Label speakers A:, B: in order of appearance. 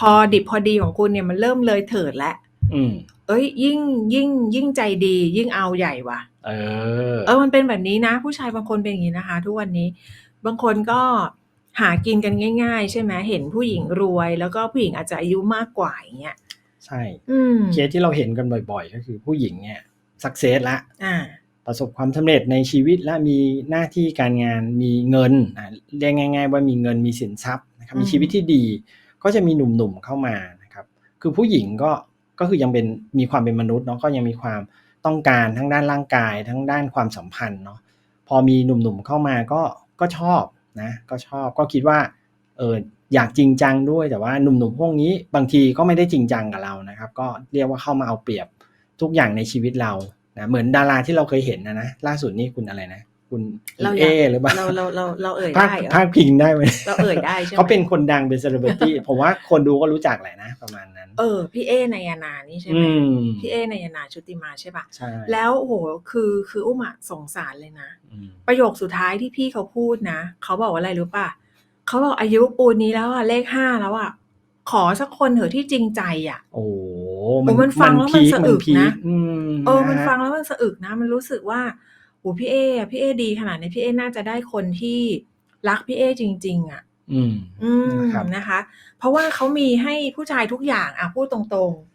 A: พอดิบพอดีของคุณเนี่ยมันเริ่มเลยเถิดแล้ว
B: อืม
A: เอ้ย ยิ่งยิ่ง ยิ่งใจดี ยิ่งเอาใหญ่ว่ะ
B: เออ
A: เออมันเป็นแบบนี้นะ ผู้ชายบางคนเป็นอย่างนี้นะคะ ทุกวันนี้ บางคนก็หากินกันง่าย ๆ ใช่ไหมเห็นผู้หญิงรวย แล้วก็ผู้หญิงอาจจะอายุมากกว่าอย่างเงี้ย
B: ใช่
A: อืม
B: เคสที่เราเห็นกันบ่อย ๆ ก็คือผู้หญิงเนี่ยสักเซสละ
A: อ่า
B: ประสบความสำเร็จในชีวิตและมีหน้าที่การงานมีเงินอะเรียกง่าย ๆ ว่ามีเงินมีสินทรัพย์นะครับ
A: อืม
B: มีชีวิตที่ดี ก็จะมีหนุ่มๆเข้ามานะครับ คือผู้หญิงก็ก็คือยังเป็นมีความเป็นมนุษย์เนาะก็ยังมีความต้องการทั้งด้านร่างกายทั้งด้านความสัมพันธ์เนาะพอมีหนุ่มๆเข้ามาก็ก็ชอบนะก็ชอบก็คิดว่าเอออยากจริงจังด้วยแต่ว่าหนุ่มๆพวกนี้บางทีก็ไม่ได้จริงจังกับเรานะครับ ก็เรียกว่าเข้ามาเอาเปรียบทุกอย่างในชีวิตเรานะเหมือนดาราที่เราเคยเห็นนะนะล่าสุดนี่คุณอะไรนะ คุณ
A: เรา
B: เอ
A: อยาก
B: หรือเปล่า
A: เราเราเราเราเอ่ย
B: ภาค
A: ได้เหรอ
B: ภาคพิงได้ไหม
A: เราเอ่ยได้ใช่ไหม
B: เขาเป็นคนดังเป็นเซเลบริตี้ผมว่าคนดูก็รู้จักแหละนะ ประมาณนั้น
A: เออพี่เอในยนานี่ใช่ไหม
B: อืม
A: พี่เอในยนาชุติมาใช่ปะ
B: ใช่
A: แล้วโหคือคืออุ้มอะสงสารเลยนะ
B: อืม
A: ประโยคสุดท้ายที่พี่เขาพูดนะเขาบอกว่าอะไรรู้ป่ะเขาบอกอายุปูนนี้แล้วอะเลขห้าแล้วอะขอสักคนเถอะที่จริงใจอะ
B: โอ้โห
A: โอ้มันฟังแล้วมัน
B: พีค
A: สะอึก
B: พีค
A: นะ
B: อืม
A: เออมันะ
B: ฮะ
A: ฟังแล้วมันสะอึกนะ มันรู้สึกว่าโอ้พี่เออะพี่เอดีขนาดนี้พี่เอน่าจะได้คนที่รักพี่เอจริง ๆ อะ
B: อืม
A: อืม
B: นะครับ
A: นะคะเพราะว่าเขามีให้ผู้ชายทุกอย่างอะพูดตรง